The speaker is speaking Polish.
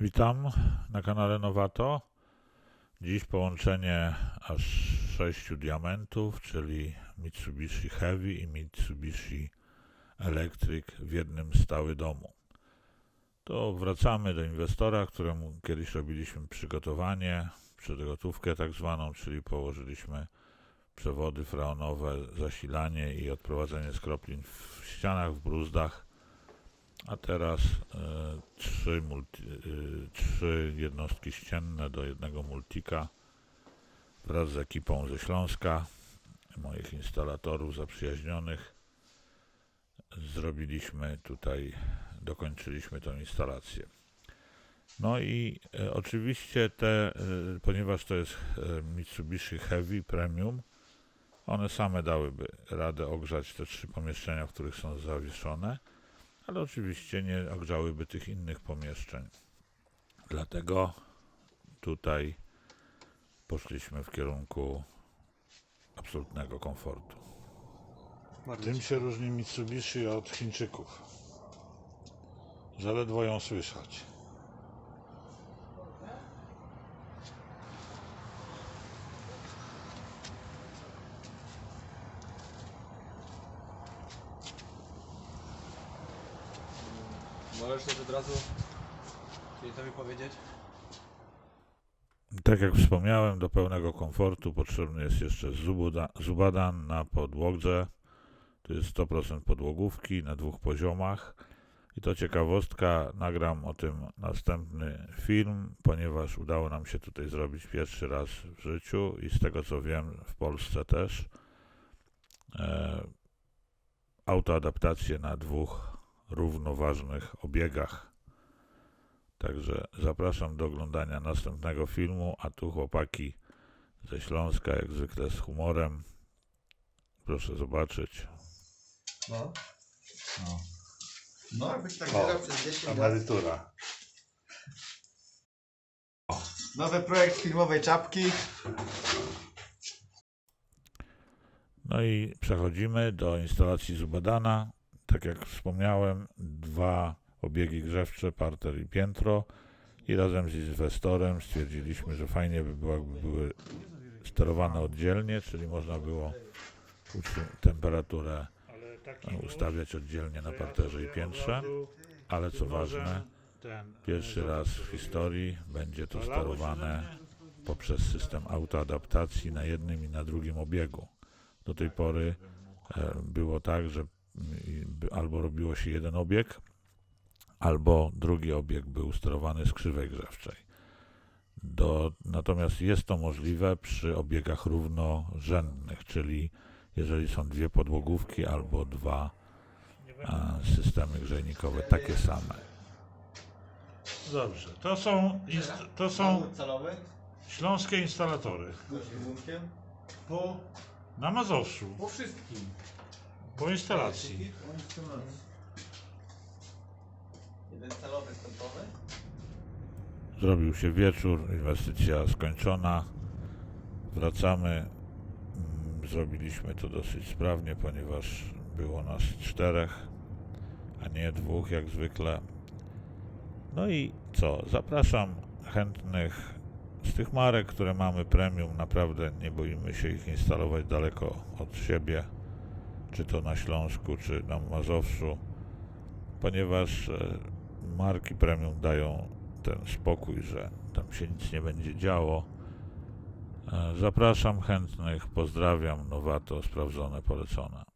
Witam na kanale Nowato. Dziś połączenie aż sześciu diamentów, czyli Mitsubishi Heavy i Mitsubishi Electric w jednym stały domu. To wracamy do inwestora, któremu kiedyś robiliśmy przygotowanie, przygotówkę tak zwaną, czyli położyliśmy przewody freonowe, zasilanie i odprowadzenie skroplin w ścianach, w bruzdach. A teraz e, trzy, multi, e, trzy jednostki ścienne do jednego multika wraz z ekipą ze Śląska, moich instalatorów zaprzyjaźnionych. Zrobiliśmy tutaj, dokończyliśmy tą instalację. No i e, oczywiście te, e, ponieważ to jest e, Mitsubishi Heavy Premium, one same dałyby radę ogrzać te trzy pomieszczenia, w których są zawieszone ale oczywiście nie ogrzałyby tych innych pomieszczeń. Dlatego tutaj poszliśmy w kierunku absolutnego komfortu. Tym się różni Mitsubishi od Chińczyków. Że ledwo ją słychać. Możesz też od razu klientowi powiedzieć? Tak jak wspomniałem, do pełnego komfortu potrzebny jest jeszcze zubadan na podłodze. To jest 100% podłogówki na dwóch poziomach. I to ciekawostka, nagram o tym następny film, ponieważ udało nam się tutaj zrobić pierwszy raz w życiu i z tego co wiem w Polsce też e, autoadaptację na dwóch równoważnych obiegach. Także zapraszam do oglądania następnego filmu, a tu chłopaki ze Śląska, jak zwykle z humorem. Proszę zobaczyć. No. No, No, jakbyś tak zbierał przez 10 lat. emerytura. Nowy projekt filmowej czapki. No i przechodzimy do instalacji Zubadana. Tak jak wspomniałem, dwa obiegi grzewcze, parter i piętro. I razem z inwestorem stwierdziliśmy, że fajnie by było, jakby były sterowane oddzielnie, czyli można było temperaturę e, ustawiać oddzielnie na parterze i piętrze. Ale co ważne, pierwszy raz w historii będzie to sterowane poprzez system autoadaptacji na jednym i na drugim obiegu. Do tej pory e, było tak, że albo robiło się jeden obieg, albo drugi obieg był sterowany z krzywej grzewczej. Do, natomiast jest to możliwe przy obiegach równorzędnych, czyli jeżeli są dwie podłogówki albo dwa a, systemy grzejnikowe takie same. Dobrze, to są, inst- to są śląskie instalatory. Z. Po, na Mazowszu, Po wszystkim. Po instalacji. Jeden calowy stąpowy. Zrobił się wieczór, inwestycja skończona. Wracamy. Mm, Zrobiliśmy to dosyć sprawnie, ponieważ było nas czterech, a nie dwóch jak zwykle. No i co? Zapraszam chętnych z tych marek, które mamy premium. Naprawdę nie boimy się ich instalować daleko od siebie, czy to na Śląsku, czy na Mazowszu, ponieważ e, marki premium dają ten spokój, że tam się nic nie będzie działo. E, Zapraszam chętnych, pozdrawiam, Nowato, sprawdzone, polecone.